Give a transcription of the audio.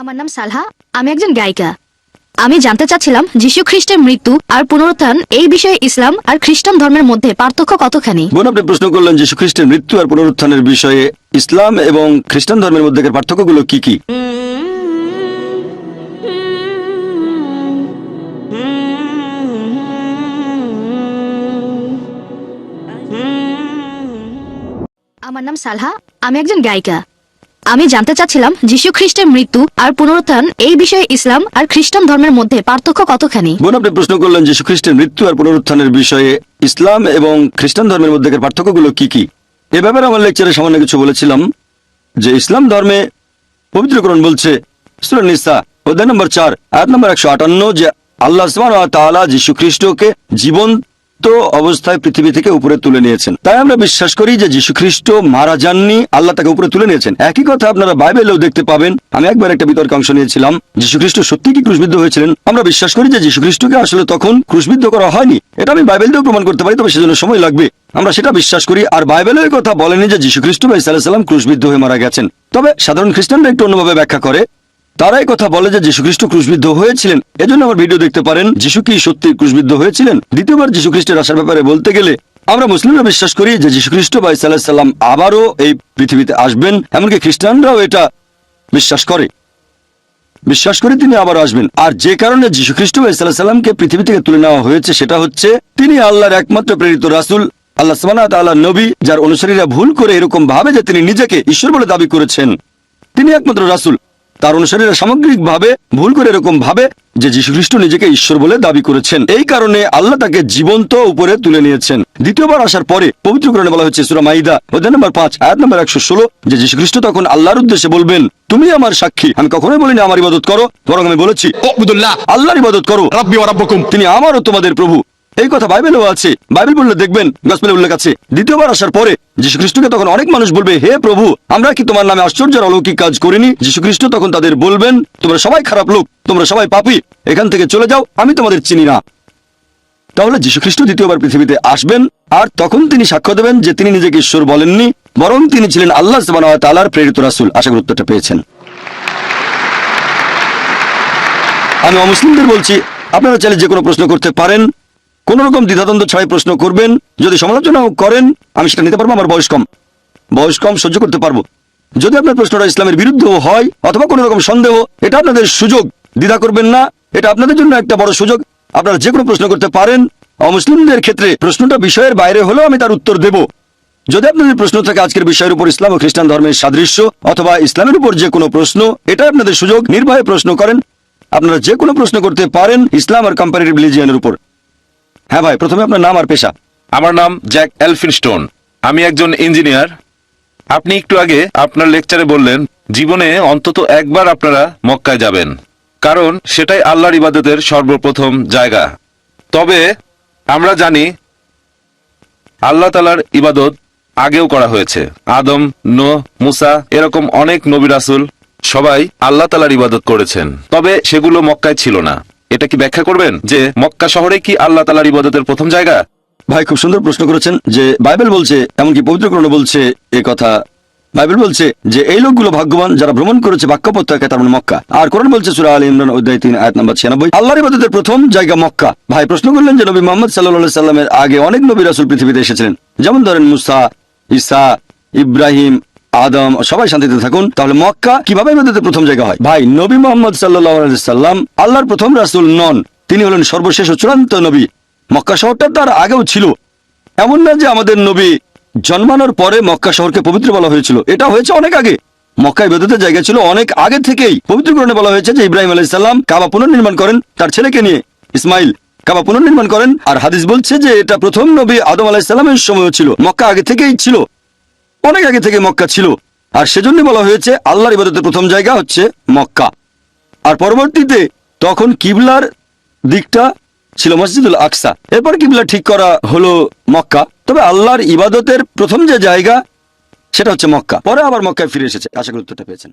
আমার নাম সালহা আমি একজন গায়িকা। আমি জানতে চাচ্ছিলাম যীশু খ্রিস্টের মৃত্যু আর পুনরুত্থান এই বিষয়ে ইসলাম আর খ্রিস্টান ধর্মের মধ্যে পার্থক্য কতখানি? বোন আপনি প্রশ্ন করলেন যীশু খ্রিস্টের মৃত্যু আর পুনরুত্থানের বিষয়ে ইসলাম এবং খ্রিস্টান ধর্মের মধ্যে পার্থক্যগুলো কি কি? আমার নাম সালহা আমি একজন গায়িকা। আমি জানতে চাচ্ছিলাম যীশু খ্রিস্টের মৃত্যু আর পুনরুত্থান, এই বিষয়ে ইসলাম আর খ্রিস্টান ধর্মের মধ্যে পার্থক্য কতখানি? বোন, আপনি প্রশ্ন করলেন যীশু খ্রিস্টের মৃত্যু আর পুনরুত্থানের বিষয়ে ইসলাম এবং খ্রিস্টান ধর্মের মধ্যে পার্থক্যগুলো কি কি? এ ব্যাপারে আমার লেকচারে সামান্য কিছু বলেছিলাম, যে ইসলাম ধর্মে পবিত্রকরণ বলছে নিসা, অধ্যায় নম্বর চার, আয়াত নম্বর একশো আটান্ন, যে আল্লাহ তাআলা যীশু খ্রিস্টকে জীবন্ত অবস্থায় পৃথিবী থেকে উপরে তুলে নিয়েছেন। তাই আমরা বিশ্বাস করি যে যীশু খ্রিস্ট মারা যাননি, আল্লাহ তাকে উপরে তুলে নিয়েছেন। একই কথা আপনারা বাইবেলেও দেখতে পাবেন। আমি একবার একটা বিতর্কে অংশ নিয়েছিলাম। যীশু খ্রিস্ট সত্যি কি ক্রুশবিদ্ধ হয়েছিলেন? আমরা বিশ্বাস করি যে যীশু খ্রিস্টকে আসলে তখন ক্রুশবিদ্ধ করা হয়নি। এটা আমি বাইবেল দিয়েও প্রমাণ করতে পারি, তবে সেজন্য সময় লাগবে। আমরা সেটা বিশ্বাস করি। আর বাইবেলের কথা বলেনি যে যীশু খ্রিস্ট বা ইসা সাল্লাম ক্রুশবিদ্ধ হয়ে মারা গেছেন। তবে সাধারণ খ্রিস্টানরা একটু অন্যভাবে ব্যাখ্যা করে। তারা এই কথা বলে যে যীশু খ্রিস্ট ক্রুশবিদ্ধ হয়েছিলেন। এজন্য আমার ভিডিও দেখতে পারেন, যীশু কি সত্যি ক্রুশবিদ্ধ হয়েছিলেন? দ্বিতীয়বার যীশু খ্রিস্টের আসার ব্যাপারে বলতে গেলে, আমরা মুসলিমরা বিশ্বাস করি যে যীশু খ্রিস্ট বা ইসা সাল্লাম আবারও এই পৃথিবীতে আসবেন, এমনকি খ্রিস্টানরাও এটা বিশ্বাস করে। বিশ্বাস করে তিনি আবার আসবেন। আর যে কারণে যীশু খ্রিস্ট বা ইসা সাল্লামকে পৃথিবী থেকে তুলে নেওয়া হয়েছে, সেটা হচ্ছে তিনি আল্লাহর একমাত্র প্রেরিত রাসূল, আল্লাহ সামানা আল্লাহ নবী, যার অনুসারীরা ভুল করে এরকম ভাবে যে তিনি নিজেকে ঈশ্বর বলে দাবি করেছেন। তিনি একমাত্র রাসূল। তার অনুসারীরা সামগ্রিকভাবে ভুল করে এরকম ভাবে যে যীশুখ্রিস্ট নিজেকে ঈশ্বর বলে দাবি করেছেন। এই কারণে আল্লাহ তাকে জীবন্ত উপরে তুলে নিয়েছেন। দ্বিতীয়বার আসার পরে পবিত্রকরণে বলা হচ্ছে সুরা মাইদা অধ্যায় নম্বর পাঁচ আয়াত নম্বর একশো ষোলো যে যীশুখ্রিস্ট তখন আল্লাহর উদ্দেশ্যে বলবেন তুমি আমার সাক্ষী আমি কখনোই বলিনি আমার ইবাদত করো বরং আমি বলেছি আল্লাহর ইবাদত করো তিনি আমারও তোমাদের প্রভু। এই কথা বাইবেলেও আছে। বাইবেল বললে দেখবেন গসপেলে উল্লেখ আছে। দ্বিতীয়বার আসার পরে যীশুখ্রিস্টকে তখন অনেক মানুষ বলবে, হে প্রভু, আমরা কি তোমার নামে আশ্চর্যের অলৌকিক কাজ করিনি? যীশুখ্রিস্ট তখন তাদের বলবেন, তোমরা সবাই খারাপ লোক, তোমরা সবাই পাপী, এখান থেকে চলে যাও, আমি তোমাদের চিনি না। তাহলে যীশুখ্রিস্ট দ্বিতীয়বার পৃথিবীতে আসবেন, আর তখন তিনি সাক্ষ্য দেবেন যে তিনি নিজেকে ঈশ্বর বলেননি, বরং তিনি ছিলেন আল্লাহ তালার প্রেরিত রাসুল। আশা করি উত্তরটা পেয়েছেন। আমি অমুসলিমদের বলছি, আপনারা চাইলে যে কোনো প্রশ্ন করতে পারেন। কোন রকম দ্বিধাদ্বন্দ্ব ছাড়াই প্রশ্ন করবেন, যদি সমালোচনাও করেন, আমি সেটা নিতে পারব, আমার বয়স কম। বয়স কম সহ্য করতে পারব। যদি আপনার প্রশ্নটা ইসলামের বিরুদ্ধেও হয়, অথবা কোনো রকম সন্দেহ, এটা আপনাদের সুযোগ। দ্বিধা করবেন না, এটা আপনাদের জন্য একটা বড় সুযোগ। আপনারা যে কোনো প্রশ্ন করতে পারেন। অমুসলিমদের ক্ষেত্রে প্রশ্নটা বিষয়ের বাইরে হলেও আমি তার উত্তর দেব। যদি আপনাদের প্রশ্ন থাকে আজকের বিষয়ের উপর ইসলাম ও খ্রিস্টান ধর্মের সাদৃশ্য, অথবা ইসলামের উপর যে কোনো প্রশ্ন, এটা আপনাদের সুযোগ। নির্ভয়ে প্রশ্ন করেন। আপনারা যে কোনো প্রশ্ন করতে পারেন ইসলাম আর কম্পারেটিভ রিলিজিয়ানের উপর। হ্যাঁ ভাই, প্রথমে আপনার নাম আর পেশা। আমার নাম জ্যাক এলফিনস্টোন আমি একজন ইঞ্জিনিয়ার। আপনি একটু আগে আপনার লেকচারে বললেন, জীবনে অন্তত একবার আপনারা মক্কায় যাবেন। কারণ সেটাই আল্লাহর ইবাদতের সর্বপ্রথম জায়গা। তবে আমরা জানি, আল্লাহ তালার ইবাদত আগেও করা হয়েছে। আদম নো মুসা, এরকম অনেক নবী রাসুল সবাই আল্লাহ তালার ইবাদত করেছেন। তবে সেগুলো মক্কায় ছিল না। এটা কি ব্যাখ্যা করবেন? যে মক্কা শহরে কি আল্লাহ তালার ইবাদতের প্রথম জায়গা? ভাই, খুব সুন্দর প্রশ্ন করেছেন যে বাইবেল বলছে, এমনকি পবিত্রকরণ বলছে এ কথা। বাইবেল বলছে যে এই লোকগুলো ভাগ্যবান যারা ভ্রমণ করেছে বাক্যপত্যাকে তার মানে মক্কা। আর কোরআন বলছে সুরা আলী ইমরান, অধ্যায় তিন, আয়াত নম্বর ছিয়ানব্বই। আল্লাহর ইবাদতের প্রথম জায়গা মক্কা। ভাই, প্রশ্ন করলেন যে নবী মোহাম্মদ সাল্লাহ সাল্লামের আগে অনেক নবী রাসুল পৃথিবীতে এসেছিলেন। যেমন ধরেন মুসা ইসা ইব্রাহিম আদম, সবাই শান্তিতে থাকুন। তাহলে মক্কা কীভাবে ইবাদতের প্রথম জায়গা হয়? ভাই, নবী মোহাম্মদ সাল্লাম আল্লাহর প্রথম রাসুল নন। তিনি হলেন সর্বশেষ ও চূড়ান্ত নবী। মক্কা শহরটা তার আগেও ছিল। এমন না যে আমাদের নবী জন্মানোর পরে মক্কা শহরকে পবিত্র বলা হয়েছিল। এটা হয়েছে অনেক আগে। মক্কায় বেদতের জায়গা ছিল অনেক আগে থেকেই পবিত্রকরণে বলা হয়েছে যে ইব্রাহিম আলাইসাল্লাম কাবা পুনর্নির্মাণ করেন তার ছেলেকে নিয়ে। ইসমাইল, কাবা পুনর্নির্মাণ করেন। আর হাদিস বলছে যে এটা প্রথম নবী আদম আলাইসাল্লামের সময়ও ছিল। মক্কা আগে থেকেই ছিল। অনেক আগে থেকে মক্কা ছিল। আর সেজন্য বলা হয়েছে, আল্লাহর ইবাদতের প্রথম জায়গা হচ্ছে মক্কা। আর পরবর্তীতে তখন কিবলার দিকটা ছিল মসজিদুল আকসা। এরপর কিবলা ঠিক করা হলো মক্কা। তবে আল্লাহর ইবাদতের প্রথম যে জায়গা, সেটা হচ্ছে মক্কা। পরে আবার মক্কায় ফিরে এসেছে। আশা গুরুত্বটা পেয়েছেন।